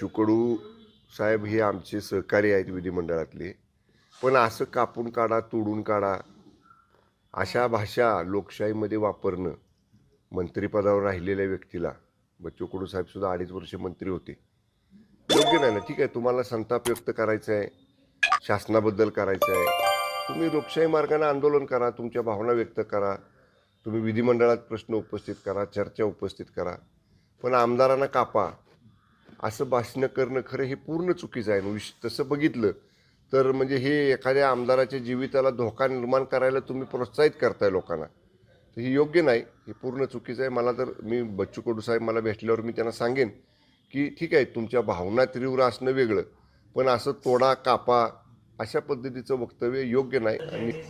चुकडू साहेब हे आमचे सहकारी आहेत विधिमंडळातले. पण असं कापून काढा तोडून काढा अशा भाषा लोकशाहीमध्ये वापरणं मंत्रिपदावर राहिलेल्या व्यक्तीला. बच्चू साहेबसुद्धा अडीच वर्ष मंत्री होते. योग्य नाही ना. ठीक आहे तुम्हाला संताप व्यक्त करायचा आहे शासनाबद्दल करायचं आहे. तुम्ही लोकशाही मार्गाने आंदोलन करा तुमच्या भावना व्यक्त करा. तुम्ही विधिमंडळात प्रश्न उपस्थित करा चर्चा उपस्थित करा. पण आमदारांना कापा. असं भाषणं करणं खरं हे पूर्ण चुकीचं आहे. विश तसं बघितलं तर म्हणजे हे एखाद्या आमदाराच्या जीविताला धोका निर्माण करायला तुम्ही प्रोत्साहित करताय लोकांना. तर हे योग्य नाही. हे पूर्ण चुकीचं आहे. मला तर मी बच्चू कडू साहेब मला भेटल्यावर मी त्यांना सांगेन की ठीक आहे तुमच्या भावना तीव्र असणं वेगळं. पण असं तोडा कापा अशा पद्धतीचं वक्तव्य योग्य नाही. आणि हे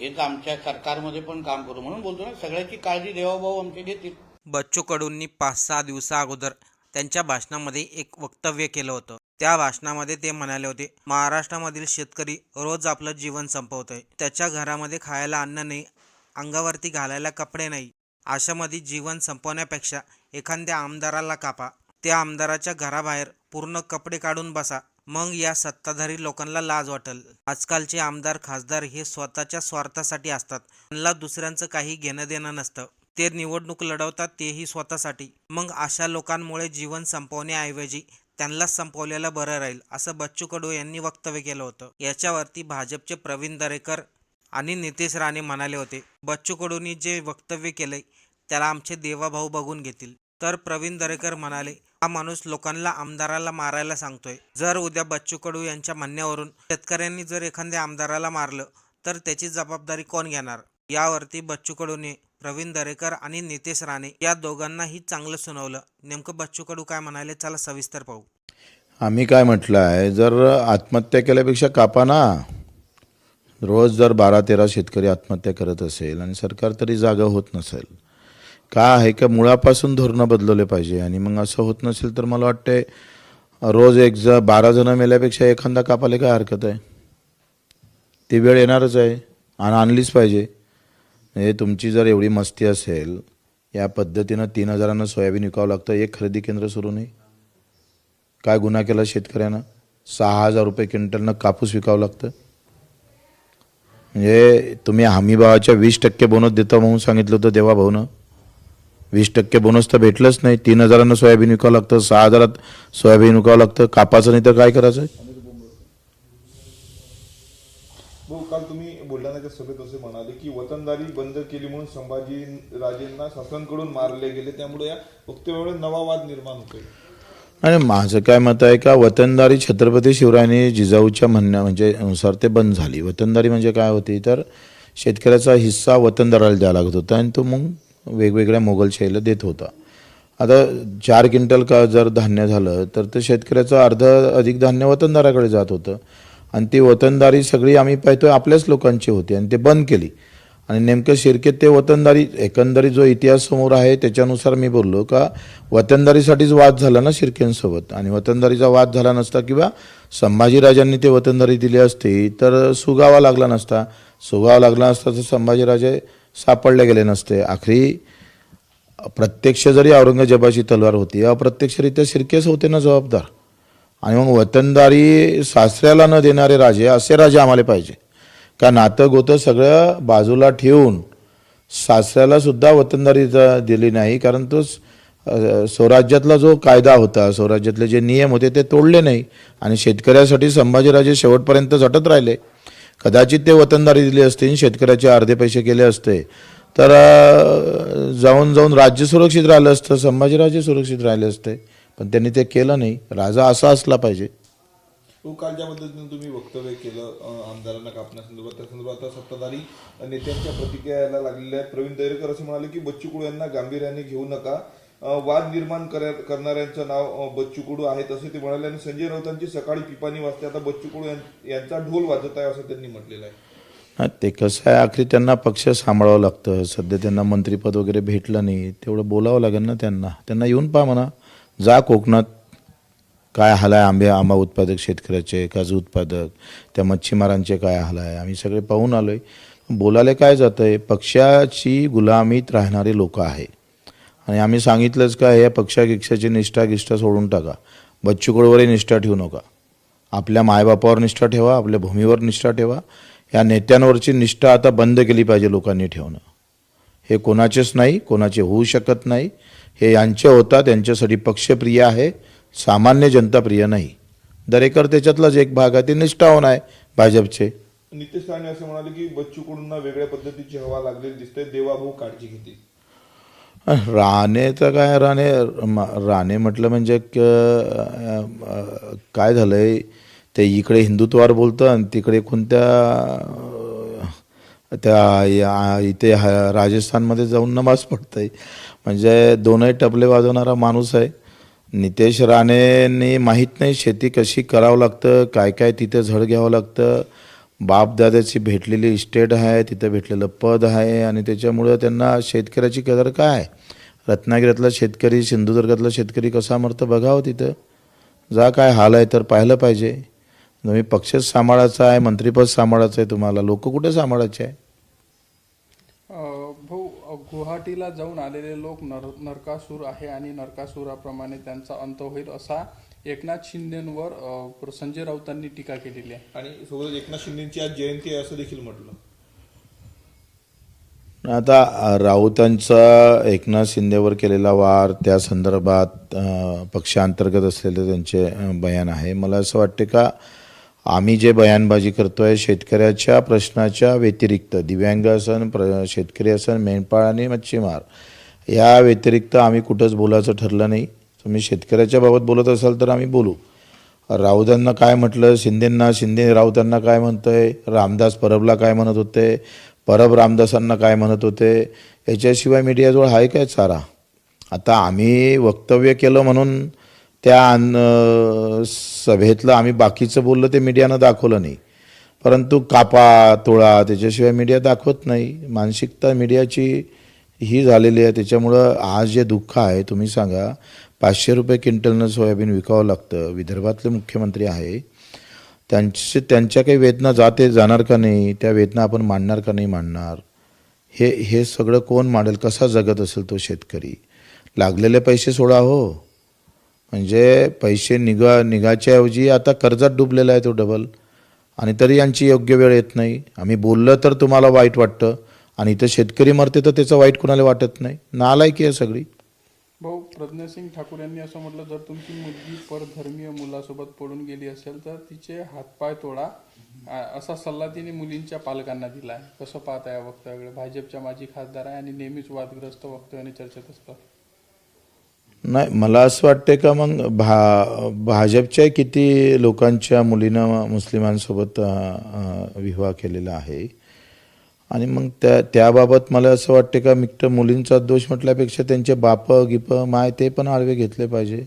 हेच आमच्या सरकारमध्ये पण काम करू म्हणून बोलतो ना. सगळ्याची काळजी देवाभाऊ आमचे घेतील. बच्चू कडूंनी पाच सहा दिवसा अगोदर त्यांच्या भाषणामध्ये एक वक्तव्य केलं होतं. त्या भाषणामध्ये ते म्हणाले होते महाराष्ट्रामधील शेतकरी रोज आपलं जीवन संपवतोय. त्याच्या घरामध्ये खायला अन्न नाही अंगावरती घालायला कपडे नाही आशामध्ये जीवन संपवण्यापेक्षा एखाद्या आमदाराला कापा. त्या आमदाराच्या घराबाहेर पूर्ण कपडे काढून बसा. मग या सत्ताधारी लोकांना लाज वाटेल. आजकालचे आमदार खासदार हे स्वतःच्या स्वार्थासाठी असतात. त्यांना दुसऱ्यांचं काही घेणं देणं नसतं. ते निवडणूक लढवतात तेही स्वतःसाठी. मग अशा लोकांमुळे जीवन संपवण्याऐवजी त्यांनाच संपवलेलं बरं राहील असं बच्चू कडू यांनी वक्तव्य केलं होतं. याच्यावरती भाजपचे प्रवीण दरेकर आणि नितेश राणे म्हणाले होते बच्चू कडूंनी जे वक्तव्य केलंय त्याला आमचे देवाभाऊ बघून घेतील. तर प्रवीण दरेकर म्हणाले हा माणूस लोकांना आमदाराला मारायला सांगतोय. जर उद्या बच्चू कडू यांच्या म्हणण्यावरून शेतकऱ्यांनी जर एखाद्या आमदाराला मारलं तर त्याची जबाबदारी कोण घेणार? यावरती बच्चू कडूने प्रवीण दरेकर आणि नितेश राणे या दोघांनाही चांगलं सुनावलं. नेमकं बच्चू कडू काय म्हणाले चला सविस्तर पाहू. आम्ही काय म्हटलं आहे जर आत्महत्या केल्यापेक्षा कापा ना. रोज जर बारा तेरा शेतकरी आत्महत्या करत असेल आणि सरकार तरी जागा होत नसेल का आहे का मुळापासून धोरणं बदलवले पाहिजे? आणि मग असं होत नसेल तर मला वाटते रोज एक ज बारा जणं मेल्यापेक्षा एखादा कापायला काय हरकत आहे? ती वेळ येणारच आहे आणि आणलीच पाहिजे. म्हणजे तुमची जर एवढी मस्ती असेल या पद्धतीनं तीन हजारांना सोयाबीन विकावं लागतं एक खरेदी केंद्र सुरू नाही. काय गुन्हा केला शेतकऱ्यानं? सहा हजार रुपये क्विंटलनं कापूस विकावं लागतं. म्हणजे तुम्ही हमीभावाच्या वीस टक्के बोनस देतो म्हणून सांगितलं होतं देवा भाऊनं. वीस टक्के बोनस तर भेटलंच नाही. तीन हजारानं सोयाबीन विकावं लागतं. सहा हजारात सोयाबीन विकावं लागतं. कापाचं नाही तर काय करायचं? भाऊ काल तुम्ही बुलढाण्याच्या सभेत असे म्हणाले की वतनदारी बंद केली म्हणून संभाजी राजेंना शासनाकडून मारले गेले. त्यामुळे या वक्तव्यामुळे नवा वाद निर्माण होतोय. आणि माझं काय मत आहे का वतनदारी छत्रपती शिवरायांनी जिजाऊच्या म्हणण्या म्हणजे नुसार ते बंद झाली. वतनदारी म्हणजे काय होती? तर शेतकऱ्याचा हिस्सा वतनदाराला द्यावा लागत होता आणि तो मग वेगवेगळ्या मोगलशाहीला देत होता. आता चार क्विंटल का जर धान्य झालं तर ते शेतकऱ्याचं अर्ध अधिक धान्य वतनदाराकडे जात होतं. आणि ती वतनदारी सगळी आम्ही पाहतोय आपल्याच लोकांची होती आणि ते बंद केली. आणि नेमकं शिरकेत ते वतनदारी एकंदरीत जो इतिहास समोर आहे त्याच्यानुसार मी बोललो का वतनदारीसाठीच वाद झाला ना शिर्केंसोबत? आणि वतनदारीचा वाद झाला नसता किंवा संभाजीराजांनी ते वतनदारी दिली असती तर सुगावा लागला नसता. सुगावा लागला असता तर संभाजीराजे सापडले गेले नसते. आखरी प्रत्यक्ष जरी औरंगजेबाची तलवार होती अप्रत्यक्षरित्या शिर्केच होते ना जबाबदार. आणि मग वतनदारी सासऱ्याला न देणारे राजे असे राजे आम्हाला पाहिजे. का नातं गोतं सगळं बाजूला ठेवून सासऱ्याला सुद्धा वतनदारी दिली नाही कारण तो स्वराज्यातला जो कायदा होता स्वराज्यातले जे नियम होते ते तोडले नाही आणि शेतकऱ्यासाठी संभाजीराजे शेवटपर्यंत झटत राहिले. कदाचित ते वतनदारी दिली असते आणि शेतकऱ्याचे अर्धे पैसे केले असते. तर जाऊन जाऊन राज्य सुरक्षित राहिलं असतं संभाजीराजे सुरक्षित राहिले असते. पण त्यांनी ते केलं नाही. राजा असा असला पाहिजे. तो काल ज्या पद्धतीने तुम्ही वक्तव्य केलं आमदारांना कापण्यासंदर्भात त्या संदर्भात आता सत्ताधारी नेत्यांच्या प्रतिक्रिया लागलेल्या आहेत. प्रवीण दरेकर असं म्हणाले की बच्चू कुडू यांना गांभीर्याने घेऊ नका. वाद निर्माण करणाऱ्यांचं नाव बच्चू कुडू आहेत असे ते म्हणाले आणि संजय राऊतांची सकाळी पिपाणी वाजते. आता बच्चू कुडू यां- यांचा ढोल वाजत आहे असं त्यांनी म्हटलेलं आहे. हा ते कसं आहे आखरी त्यांना पक्ष सांभाळावं लागतं. सध्या त्यांना मंत्रिपद वगैरे भेटलं नाही. तेवढं बोलावं लागेल ना त्यांना. त्यांना येऊन पहा म्हणा. जा कोकणात. काय हाल आहे आंबे? आंबा उत्पादक शेतकऱ्याचे काजू उत्पादक त्या मच्छीमारांचे काय हाल आहे आम्ही सगळे पाहून आलो आहे बोलायला काय जातं आहे पक्षाची गुलामीत राहणारे लोक आहे आणि आम्ही सांगितलंच का हे पक्षागिक्षाची निष्ठा गिष्ठा सोडून टाका. बच्चूकडवरही निष्ठा ठेवू नका. आपल्या मायबापावर निष्ठा ठेवा आपल्या भूमीवर निष्ठा ठेवा. या नेत्यांवरची निष्ठा आता बंद केली पाहिजे लोकांनी ठेवणं. हे कोणाचेच नाही कोणाचे होऊ शकत नाही. हे यांचे होतात यांच्यासाठी पक्षप्रिय आहे. सामान्य जनता प्रिय नाही. दरेकर त्याच्यातलाच एक भाग आहे. ते निष्ठावान आहे भाजपचे. नितेश राणे असं म्हणाले की बच्चू कडूंना वेगळ्या पद्धतीची हवा लागलेली दिसते. देवाभाऊ काळजी घेतील. राणे तर काय? राणे राणे म्हटलं म्हणजे काय झालंय? ते इकडे हिंदुत्वावर बोलतं आणि तिकडे कोणत्या त्या इथे राजस्थानमध्ये जाऊन नमाज पडतंय. म्हणजे दोनही टपले वाजवणारा माणूस आहे. नितेश राणेंनी माहीत नाही शेती कशी करावं लागतं काय काय तिथे झड घ्यावं लागतं. बापदादाची भेटलेली इस्टेट आहे तिथं भेटलेलं पद आहे आणि त्याच्यामुळं त्यांना शेतकऱ्याची कदर काय रत्नागिरीतला शेतकरी सिंधुदुर्गातला शेतकरी कसा मरतं बघावं तिथं. जा काय हाल आहे तर पाहिलं पाहिजे. तुम्ही पक्षच सांभाळायचा आहे मंत्रिपद सांभाळायचं आहे तुम्हाला. लोक कुठे सांभाळायचे आहे? गुवाहाटीला जाऊन आलेले लोक नर नरकासूर आहे आणि नरकासुराप्रमाणे त्यांचा अंत होईल असा एकनाथ शिंदेंवर संजय राऊतांनी टीका केलेली आहे. आणि सोबतच एकनाथ शिंदेची आज जयंती आहे असं देखील म्हटलं. आता राऊतांचा एकनाथ शिंदेवर केलेला वार त्या संदर्भात अ, पक्षांतर्गत असलेले त्यांचे बयान आहे. मला असं वाटते का आम्ही जे बयानबाजी करतो आहे शेतकऱ्याच्या प्रश्नाच्या व्यतिरिक्त दिव्यांग असन प्र शेतकरी असन मेंढपाळ आणि मच्छीमार या व्यतिरिक्त आम्ही कुठंच बोलायचं ठरलं नाही. तुम्ही शेतकऱ्याच्या बाबत बोलत असाल तर आम्ही बोलू. राऊतांना काय म्हटलं? शिंदेंना शिंदे राऊतांना काय म्हणतंय? रामदास परबला काय म्हणत होते? परब रामदासांना काय म्हणत होते? याच्याशिवाय मीडियाजवळ आहे काय चारा? आता आम्ही वक्तव्य केलं म्हणून त्या अन्न सभेतलं आम्ही बाकीचं बोललं ते मीडियानं दाखवलं नाही. परंतु कापा तोळा त्याच्याशिवाय मीडिया दाखवत नाही. मानसिकता मीडियाची ही झालेली आहे. त्याच्यामुळं आज जे दुःख आहे तुम्ही सांगा पाचशे रुपये क्विंटलनं सोयाबीन विकावं लागतं. विदर्भातले मुख्यमंत्री आहे. त्यांचे त्यांच्या काही वेदना जाते जाणार का नाही त्या वेदना आपण मांडणार का नाही मांडणार. हे हे सगळं कोण मांडेल? कसा जगत असेल तो शेतकरी? लागलेले पैसे सोडा हो. म्हणजे पैसे निघा निघाच्याऐवजी आता कर्जात डुबलेला आहे तो डबल आणि तरी यांची योग्य वेळ येत नाही. आम्ही बोललं तर तुम्हाला वाईट वाटतं. आणि इथं शेतकरी मरते तर त्याचं वाईट कुणाला वाटत नाही. नालायकी आहे सगळी. भाऊ प्रज्ञासिंग ठाकूर यांनी असं म्हटलं जर तुमची मुलगी परधर्मीय मुलासोबत पडून गेली असेल तर तिचे हातपाय तोडा. असा सल्ला तिने मुलींच्या पालकांना दिला आहे कसं पाहता या वक्तव्याकडे? भाजपच्या माजी खासदार आहे आणि नेहमीच वादग्रस्त वक्तव्याने चर्चेत असतात. नाही मला असं वाटते का मग भा भाजपच्या किती लोकांच्या मुलीनं मुस्लिमांसोबत विवाह केलेला आहे? आणि मग त्या त्याबाबत मला असं वाटते का मिक्त मुलींचा दोष म्हटल्यापेक्षा त्यांचे बाप गिप माय ते पण आडवे घेतले पाहिजे.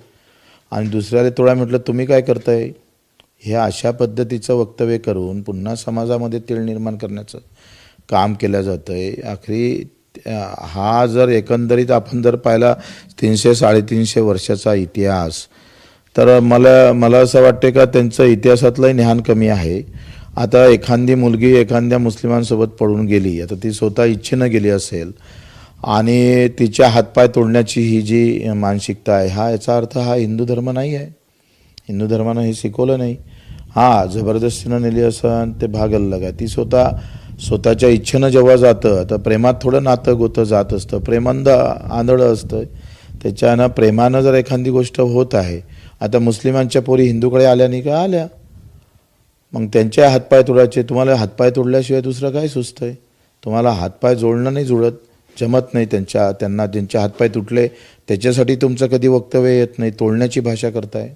आणि दुसऱ्याला थोडा म्हटलं तुम्ही काय करताय? हे अशा पद्धतीचं वक्तव्य करून पुन्हा समाजामध्ये तीळ निर्माण करण्याचं काम केलं जातं आहे आखरी हा जर एकंदरीत आपण जर पाहिला तीनशे साडेतीनशे वर्षाचा इतिहास तर मला मला असं वाटते का त्यांचं इतिहासातलंही ज्ञान कमी आहे. आता एखादी मुलगी एखाद्या मुस्लिमांसोबत पडून गेली आता ती स्वतः इच्छेनं गेली असेल आणि तिच्या हातपाय तोडण्याची ही जी मानसिकता आहे हा याचा अर्थ हा हिंदू धर्म नाही आहे. हिंदू धर्मानं हे शिकवलं नाही. हां जबरदस्तीनं नेली असं ते भाग अलग आहे ती स्वतः स्वतःच्या इच्छेनं जेव्हा जातं तर प्रेमात थोडं नातं गोतं जात असतं प्रेमांद आंधळं असतं त्याच्यानं प्रेमानं जर एखादी गोष्ट होत आहे आता मुस्लिमांच्या पोरी हिंदूकडे आल्या नाही का आल्या? मग त्यांचे हातपाय तोडायचे तुम्हाला हातपाय तोडल्याशिवाय दुसरं काय सुचतंय? तुम्हाला हातपाय जोडणं नाही जुळत जमत नाही त्यांच्या त्यांना ज्यांचे हातपाय तुटले त्याच्यासाठी तुमचं कधी वक्तव्य येत नाही तोडण्याची भाषा करताय?